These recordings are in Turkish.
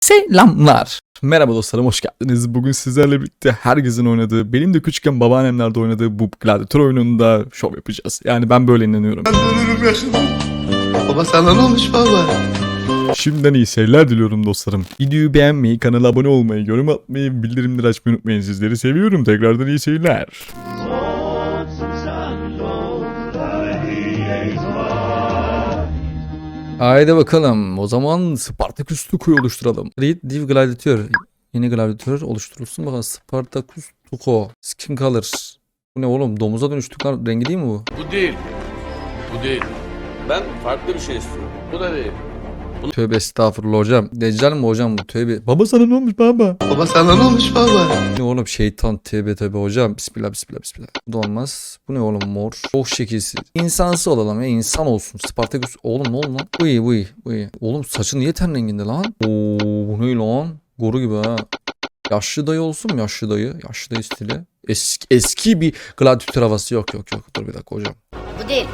Selamlar. Merhaba dostlarım hoş geldiniz. Bugün sizlerle birlikte herkesin oynadığı, benim de küçükken babaannemlerde oynadığı bu gladyatör oyununda şov yapacağız. Yani ben böyle inanıyorum. Ben ölürüm yaşında. Baba sana ne olmuş baba? Şimdiden iyi seyirler diliyorum dostlarım. Videoyu beğenmeyi, kanala abone olmayı, yorum atmayı, bildirimleri açmayı unutmayın. Sizleri seviyorum. Tekrardan iyi seyirler. Haydi bakalım. O zaman Spartacus Tuco'yu oluşturalım. Read Div Gladiator. Yeni gladiatör oluşturulsun bakalım. Spartacus Tuco. Skin Color. Bu ne oğlum? Domuza dönüştük lan. Rengi değil mi bu? Bu değil. Bu değil. Ben farklı bir şey istiyorum. Bu da değil. Tövbe estağfurullah hocam. Deccal mi hocam bu? Tövbe. Baba sana ne olmuş baba? Baba sana ne olmuş baba? Ne oğlum şeytan tövbe tövbe hocam. Bismillah bismillah bismillah. Bu da olmaz. Bu ne oğlum mor? Çok şekilsiz. İnsansı olalım ya insan olsun. Spartacus. Oğlum ne oldu lan? Bu iyi bu iyi bu iyi. Oğlum saçı niye ten renginde lan? Oo bu ne lan? Goru gibi ha. Yaşlı dayı olsun mu? Yaşlı dayı. Yaşlı dayı stili. Eski, eski bir gladyatör havası yok yok yok. Dur bir dakika hocam. Bu değil.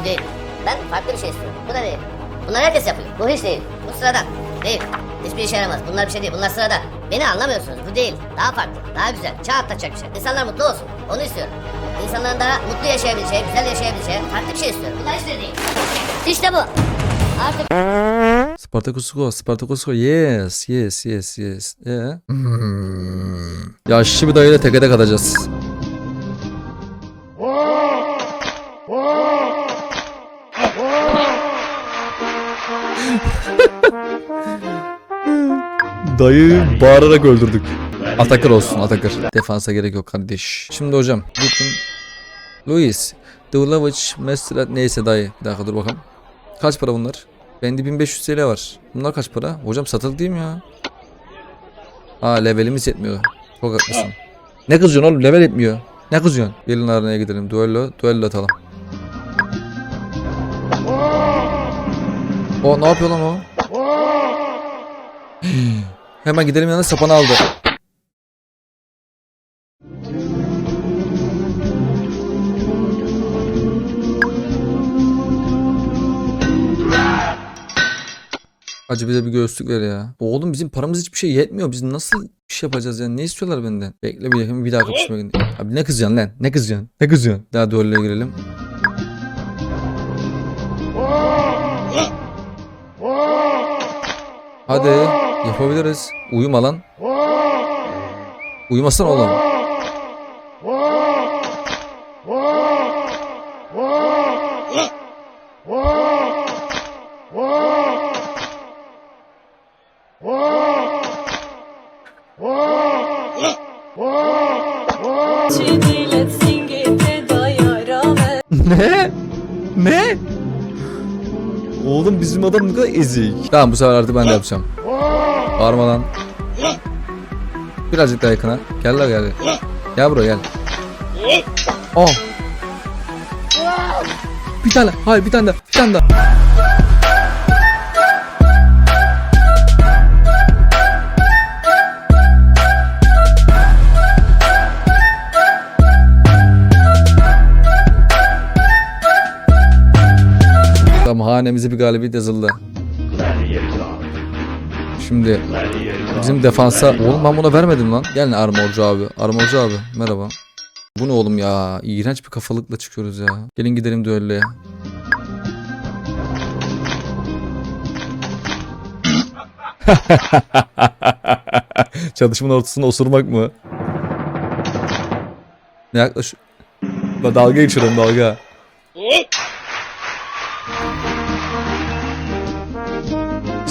Bu değil. Ben farklı bir şey istiyorum. Bu da değil. Bunlar herkes yapıyor. Bu hiç değil. Bu sıradan. Değil. Hiçbir işe yaramaz. Bunlar bir şey değil. Bunlar sıradan. Beni anlamıyorsunuz. Bu değil. Daha farklı. Daha güzel. Çağ atlatacak bir şey. İnsanlar mutlu olsun. Onu istiyorum. İnsanların daha mutlu yaşayabileceği, güzel yaşayabileceği farklı bir şey istiyorum. Bunlar hiç de değil. İşte bu. Artık Spartacus Go, Spartacus Go. Yes, yes, yes, yes. Ee? Hmm. Yaşlı bir dayıyla tekede kalacağız. Dayı bağırarak öldürdük. Atakır olsun Atakır. Defansa gerek yok kardeş. Şimdi hocam. Bütün Luis. Dulavic, Mestrat neyse dayı. Bir dakika dur bakalım. Kaç para bunlar? Bende 1500 TL var. Bunlar kaç para? Hocam satılık değil mi ya? Aa levelimiz yetmiyor. Çok haklısın. Ne kızıyorsun oğlum? Level etmiyor. Ne kızıyorsun? Gelin arenaya gidelim. Duello, duello atalım. O ne yapıyor lan o? Hemen gidelim yanına sapanı aldı. Acı bize bir göğüslük ver ya. Oğlum bizim paramız hiçbir şey yetmiyor. Biz nasıl iş yapacağız yani? Ne istiyorlar benden? Bekle bir dakika bir daha kapışma. Abi ne kızıyorsun lan? Ne kızıyorsun? Ne kızıyorsun? Daha duelloya girelim. Hadi yapabiliriz. Uyuma lan. Uyumasana oğlum. Ne? Ne? Oğlum bizim adam ne kadar ezik. Tamam bu sefer artık ben de yapacağım. Bağırma lan. Birazcık daha yakına. Gel la gel. Gel buraya gel. Oh. Bir tane. Hayır bir tane daha. Bir tane daha. Tamam hanemize bir galibiyet yazıldı. Şimdi bizim defansa... Oğlum ben buna vermedim lan. Gel armorcu abi. Armorcu abi merhaba. Bu ne oğlum ya? İğrenç bir kafalıkla çıkıyoruz ya. Gelin gidelim düelloya. Çalışmanın ortasında osurmak mı? Ne yaklaş... La dalga geçiyorum dalga.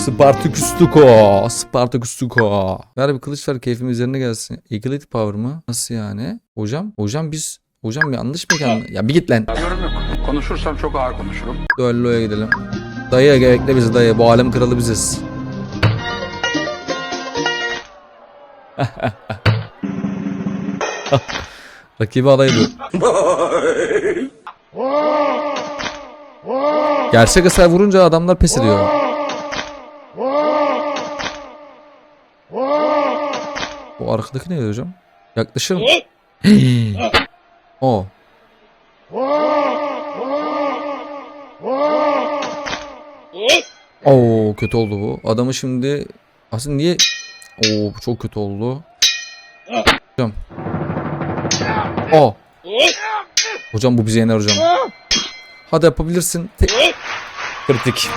Spartacus Tuco. Spartacus Tuco. Ver bir kılıç ver keyfim üzerine gelsin. Eaglety Power mı? Nasıl yani? Hocam? Hocam biz... Hocam yanlış mekan... Ya bir git lan. Yorum yok. Konuşursam çok ağır konuşurum. Duello'ya gidelim. Dayı bekle bizi dayı. Bu alem kralı biziz. Rakibi alaydı. Gerçek hasar vurunca adamlar pes ediyor. Bu arkadaki ne hocam? Yaklaşır mı? o. Oo kötü oldu bu. Adamı şimdi Aslında niye? Oo bu çok kötü oldu. Hocam. Aa. Hocam bu bize yener hocam. Hadi yapabilirsin. Tek... Kritik.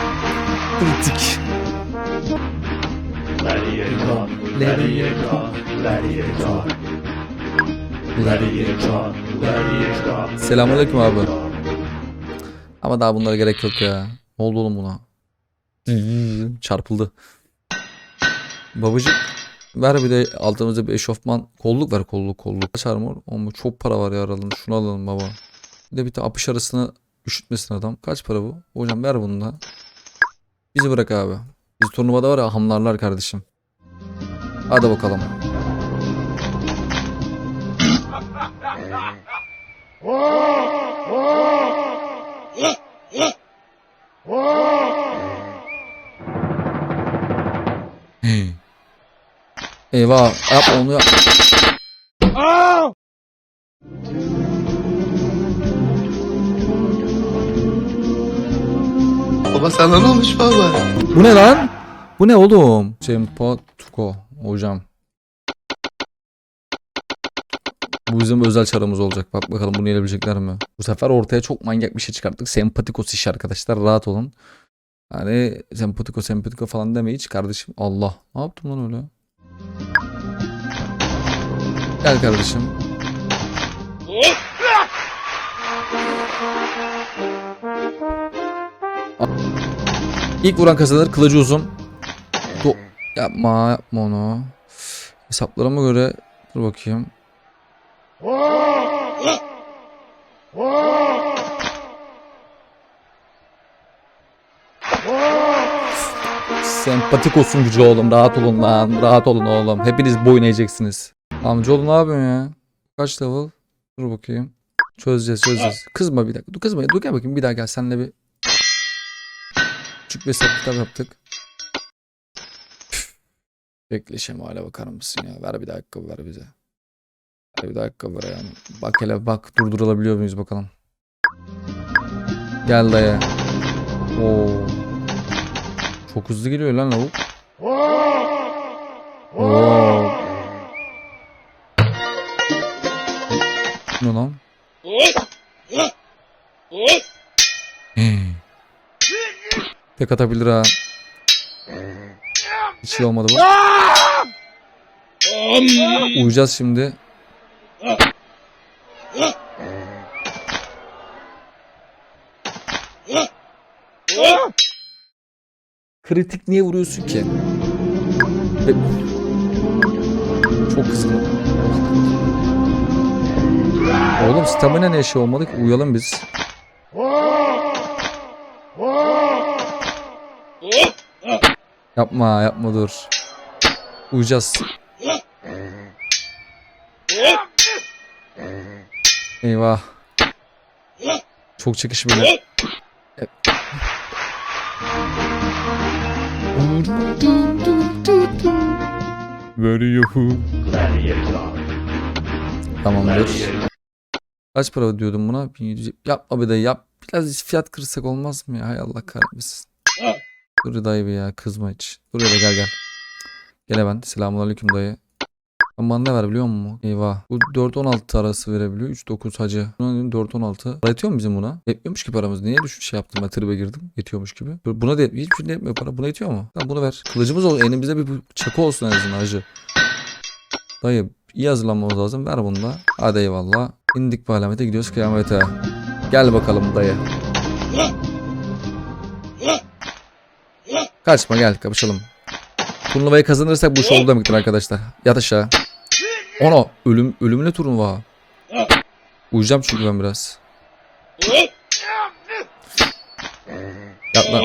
Kritik. Selamünaleyküm abi. Ama daha bunlara gerek yok ya. Ne oldu oğlum buna? Çarpıldı. Babacık ver bir de altımızda bir eşofman kolluk ver kolluk kolluk. Kaç armor? Ama çok para var ya aralığın. Şunu alalım baba. Bir de bir de apış arasını üşütmesin adam. Kaç para bu? Hocam ver bunu da. Bizi bırak abi. Biz turnuvada var ya hamlarlar kardeşim. Hadi bakalım. Hey. Eyvah yap onu yap. Baba sana ne olmuş baba? Bu ne lan? Bu ne oğlum? Sempa Tuko hocam. Bu bizim özel çarımız olacak. Bak bakalım bunu yenebilecekler mi? Bu sefer ortaya çok manyak bir şey çıkarttık. Sempatikos iş arkadaşlar. Rahat olun. Yani sempatiko sempatiko falan deme hiç kardeşim. Allah. Ne yaptım lan öyle? Gel kardeşim. İlk vuran kazanır. Kılıcı uzun. Yapma yapma onu. Hesaplarıma göre dur bakayım. Sempatik olsun gücü oğlum. Rahat olun lan. Rahat olun oğlum. Hepiniz boyun eğeceksiniz. Amcaoğlu ne yapıyorsun ya? Kaç level? Dur bakayım. Çözeceğiz çözeceğiz. Kızma bir dakika. Dur kızma. Dur gel bakayım bir daha gel. Seninle bir küçük bir hesap kitap yaptık. Bekle şemale bakar mısın ya? Ver bir ayakkabı ver bize. Ver bir ayakkabı ver yani. Bak hele bak durdurulabiliyor muyuz bakalım. Gel dayı. Oo. Çok hızlı geliyor lan lavuk. Oo. Ne lan? Tek atabilir ha. Hiç şey olmadı bu. Uyuyacağız şimdi. Kritik niye vuruyorsun ki? Çok kızgınım. Oğlum stamina ne şey olmadı ki? Uyuyalım biz. Yapma yapma dur. Uyuyacağız. Eyvah. Çok çekişmeli. Very Yahoo. Tamamdır. Kaç para ödüyordum buna? 1700. Yapma bir de yap. Biraz fiyat kırsak olmaz mı ya? Hay Allah kahretmesin. Dur dayı bir ya kızma hiç. Dur ya da gel gel. Gel ben. Selamünaleyküm dayı. Bana ne ver biliyor musun? Eyvah. Bu 4-16 arası verebiliyor. 3-9 hacı. Buna 4-16. Para yetiyor mu bizim buna? Yetmiyormuş ki paramız. Niye düşün şey yaptım ben tribe girdim. Yetiyormuş gibi. Buna da hiçbir şey yetmiyor para. Buna yetiyor mu? Tamam bunu ver. Kılıcımız ol. Elimizde bir çakı olsun en azından hacı. Dayı iyi hazırlanmamız lazım. Ver bunu da. Hadi eyvallah. İndik bu alamete gidiyoruz kıyamete. Gel bakalım dayı. Kaçma gel kapışalım. Turnuvayı kazanırsak bu iş oldu demektir arkadaşlar. Yat aşağı. Ono ölüm ölümüne turnuva. Uyuyacağım çünkü ben biraz. Yat lan.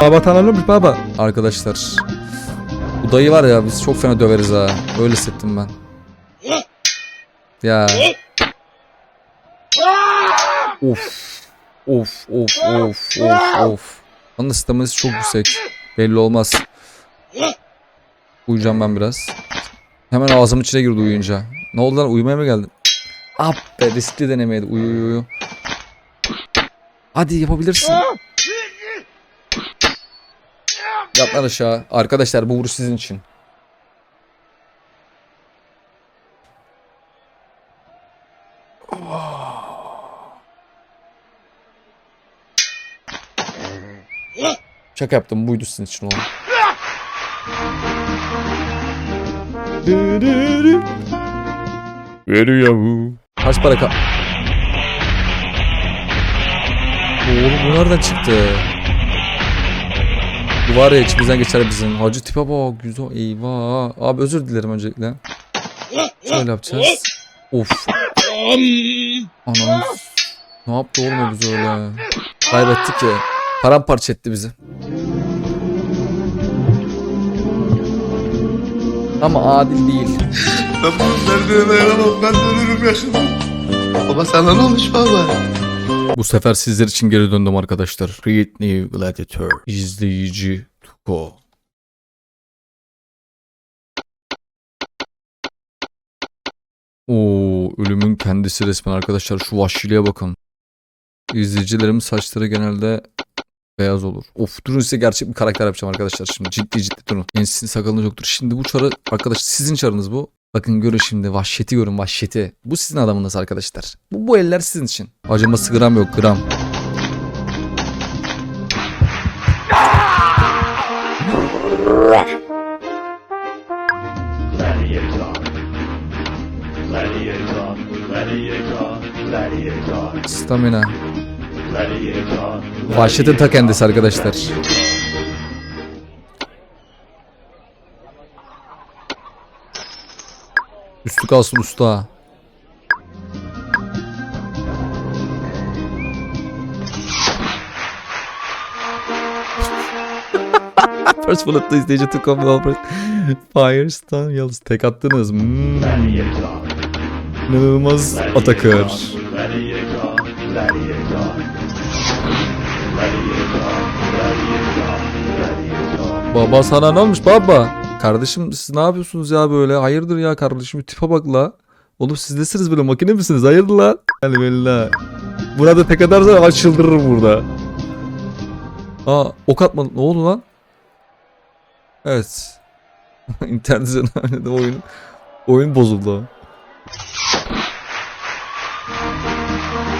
Baba tanrım baba. Arkadaşlar. Bu dayı var ya biz çok fena döveriz ha. Öyle hissettim ben. Ya. Of. Of of of of of. Onun staminası çok yüksek. Belli olmaz. Uyuyacağım ben biraz. Hemen ağzımın içine girdi uyuyunca. Ne oldu lan uyumaya mı geldin? Ah be riskli denemeydi. Uyu uyu uyu. Hadi yapabilirsin. Yat lan aşağı. Arkadaşlar bu vuruş sizin için. Şaka yaptım. Buydu sizin için olan. Veriyor. Kaç para ka... Oğlum bu nereden çıktı? Bu var ya içimizden geçer bizim. Hacı tipe bak güzel eyvah. Abi özür dilerim öncelikle. Şöyle yapacağız. Of. Anam. Ne yaptı oğlum o bizi öyle? Kaybettik ya. Paramparça etti bizi. Ama adil değil. Ben bu derdine dayanamam. Ben de ölürüm yakında. Baba sana ne olmuş baba? Bu sefer sizler için geri döndüm arkadaşlar. Create New Gladiator. İzleyici Tuko. Oo, ölümün kendisi resmen arkadaşlar. Şu vahşiliğe bakın. İzleyicilerimin saçları genelde beyaz olur. Of durun size gerçek bir karakter yapacağım arkadaşlar şimdi. Ciddi ciddi durun. Yani sizin sakalınız yoktur. Şimdi bu çarı arkadaşlar sizin çarınız bu. Bakın görün şimdi vahşeti görün vahşeti. Bu sizin adamınız arkadaşlar. Bu, bu eller sizin için. Acıması gram yok gram. Stamina. Vahşetin ta kendisi arkadaşlar. Üstü kalsın usta. First bullet'ta izleyici took on Albert. Firestone yıldız tek attınız. Hmm. İnanılmaz atakır. Baba sana ne olmuş baba? Kardeşim siz ne yapıyorsunuz ya böyle? Hayırdır ya kardeşim tipe bak la. Oğlum siz nesiniz böyle makine misiniz? Hayırdır lan? Yani belli Burada tek atarsa açıldırırım burada. Aa ok atma. Ne oldu lan? Evet. İnternet üzerinden oynadım oyun. Oyun bozuldu.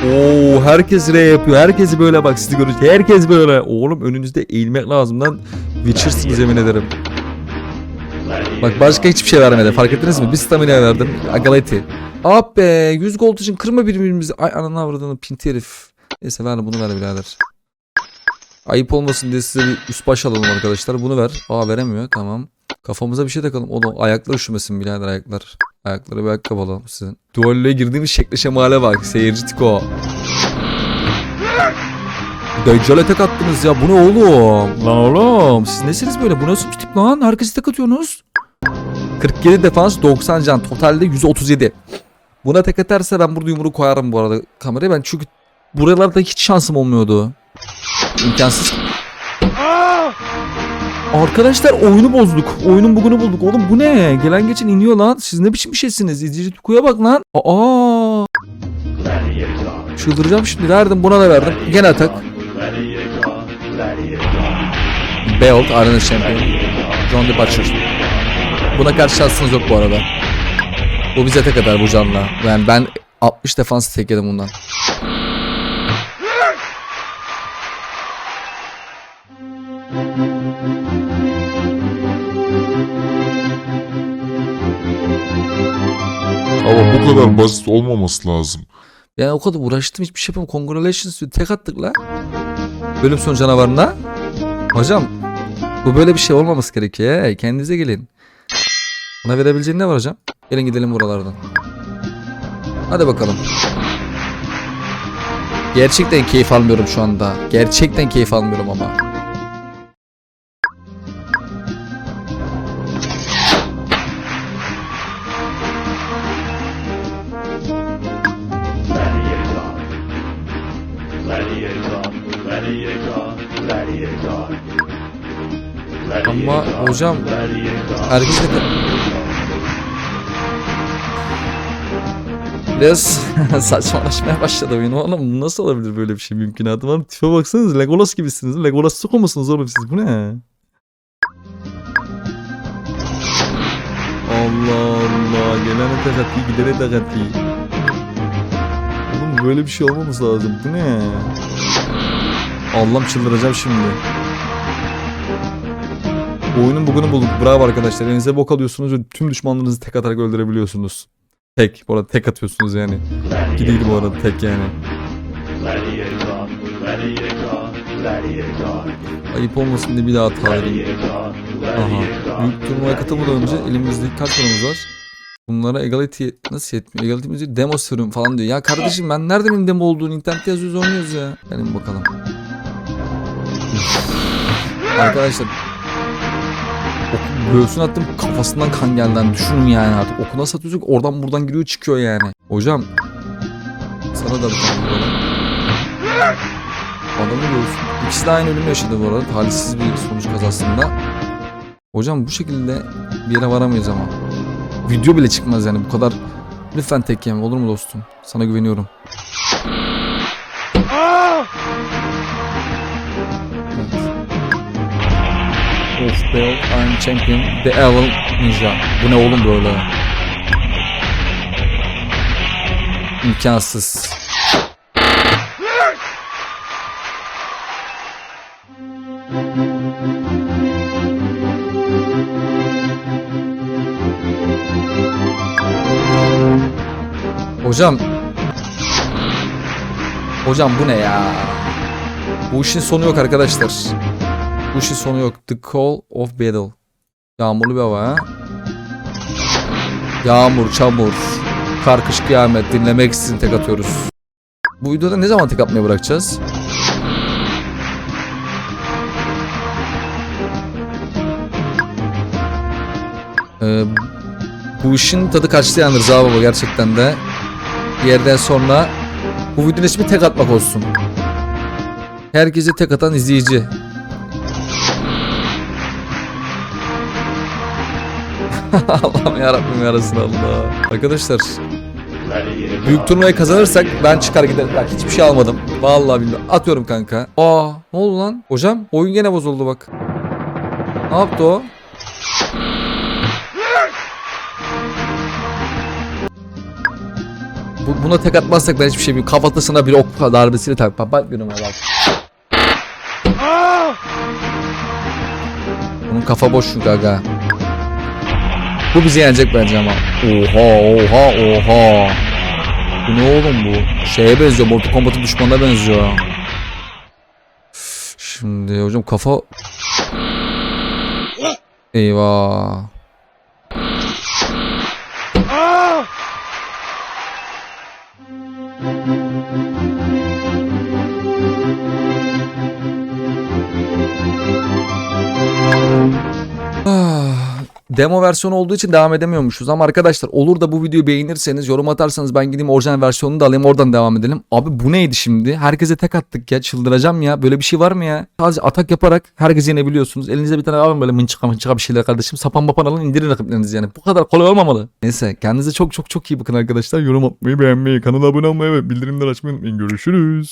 Oo herkes R yapıyor. Herkes böyle bak sizi görünce. Herkes böyle. Oğlum önünüzde eğilmek lazım lan. Witcher'sınız yemin ederim. Bak başka hiçbir şey vermedi. Fark ettiniz mi? Bir stamina verdim. Agaleti. Ah be 100 gold için kırma birbirimizi. Ay ananı avradını pinti herif. Neyse ver bunu ver birader. Ayıp olmasın diye size bir üst baş alalım arkadaşlar. Bunu ver. Aa veremiyor tamam. Kafamıza bir şey takalım. Oğlum ayaklar üşümesin birader ayaklar. Ayakları bir ayakkabı alalım sizin. Duvallo'ya girdiğimiz şekle şemale bak. Seyirci tiko. Deccal'e tek attınız ya. Bu ne oğlum? Lan oğlum. Siz nesiniz böyle? Bu nasıl bir tip lan? Herkesi tek atıyorsunuz. 47 defans 90 can. Totalde 137. Buna tek atarsa ben burada yumruğu koyarım bu arada kameraya. Ben çünkü buralarda hiç şansım olmuyordu. İmkansız. Arkadaşlar oyunu bozduk. Oyunun bugünü bulduk. Oğlum bu ne? Gelen geçen iniyor lan. Siz ne biçim bir şeysiniz? İzleyici tukuya bak lan. Aa. Çıldıracağım şimdi. Verdim buna da verdim. Gene atak. Belt Arena Champion. John Butcher. Buna karşı şansınız yok bu arada. Bu bize tek atar bu canla. Yani ben 60 defans tek yedim bundan. Ama bu kadar basit olmaması lazım. Yani o kadar uğraştım hiçbir şey yapamadım. Congratulations diyor. Tek attık la. Bölüm sonu canavarına. Hocam bu böyle bir şey olmaması gerekiyor. Hey, kendinize gelin. Buna verebileceğin ne var hocam? Gelin gidelim buralardan. Hadi bakalım. Gerçekten keyif almıyorum şu anda. Gerçekten keyif almıyorum ama. Ama hocam herkes de... biraz saçmalaşmaya başladı oyun. Oğlum nasıl olabilir böyle bir şey mümkünatı var? Tipe baksanız Legolas gibisiniz. Legolas Suko musunuz oğlum siz? Bu ne? Allah Allah. Gelene atıyor, gidene atıyor. Oğlum böyle bir şey olmaması lazım. Bu ne? Allah'ım çıldıracağım şimdi. Oyunun bugünü bulduk. Bravo arkadaşlar. Elinize bok alıyorsunuz ve tüm düşmanlarınızı tek atarak öldürebiliyorsunuz. Tek. Bu arada tek atıyorsunuz yani. İki değil bu arada tek yani. Ayıp olmasın diye bir daha hata edeyim. Aha. Büyük turnuvaya katılmadan önce elimizde kaç paramız var? Bunlara egality nasıl yetmiyor? Egality'mizi demo sürüm falan diyor. Ya kardeşim ben nereden demo olduğunu? İnternette yazıyoruz oynuyoruz ya. Gelin bakalım. Arkadaşlar oku göğsüne attım kafasından kan geldi. Hani düşünün yani artık. Oku nasıl atıyorsak oradan buradan giriyor çıkıyor yani. Hocam sana da bir. Adamı göğsün. İkisi de aynı ölüm yaşadı bu arada. Talihsiz bir sonuç kazasında. Hocam bu şekilde bir yere varamayız ama. Video bile çıkmaz yani bu kadar. Lütfen tek yeme olur mu dostum? Sana güveniyorum. Of Bell, I'm champion. The Evil Ninja. Bu ne oğlum böyle? İmkansız. Hocam. Hocam bu ne ya? Bu işin sonu yok arkadaşlar. Bu işin sonu yok. The Call of Battle. Yağmurlu bir hava ha. Yağmur, çamur, kar, kış, kıyamet dinlemek için tek atıyoruz. Bu videoda ne zaman tek atmaya bırakacağız? Ee, bu işin tadı kaçtı yani Rıza Baba gerçekten de. Bir yerden sonra bu videonun ismi tek atmak olsun. Herkese tek atan izleyici. Allah'ım yarabbim yarasın Allah. Arkadaşlar Büyük turnuvayı kazanırsak ben çıkar giderim. Bak hiçbir şey almadım. Vallahi billahi. Atıyorum kanka. Aa ne oldu lan? Hocam oyun gene bozuldu bak. Ne yaptı o? Bu, buna tek atmazsak ben hiçbir şey bilmiyorum. Kafatasına bir ok darbesiyle tak. Bak bak bak. Bunun kafa boş çünkü aga. Bu bizi yenecek bence ama. Oha oha oha. Bu ne oğlum bu? Şeye benziyor. Mortal Kombat'ın düşmanına benziyor. Şimdi hocam kafa... Eyvah. Demo versiyonu olduğu için devam edemiyormuşuz ama arkadaşlar olur da bu videoyu beğenirseniz yorum atarsanız ben gideyim orijinal versiyonunu da alayım oradan devam edelim. Abi bu neydi şimdi? Herkese tek attık ya çıldıracağım ya böyle bir şey var mı ya? Sadece atak yaparak herkesi yenebiliyorsunuz. Elinize bir tane alın böyle mınçıka mınçıka bir şeyler kardeşim. Sapan bapan alın indirin rakiplerinizi yani. Bu kadar kolay olmamalı. Neyse kendinize çok çok çok iyi bakın arkadaşlar. Yorum atmayı beğenmeyi kanala abone olmayı ve bildirimleri açmayı unutmayın. Görüşürüz.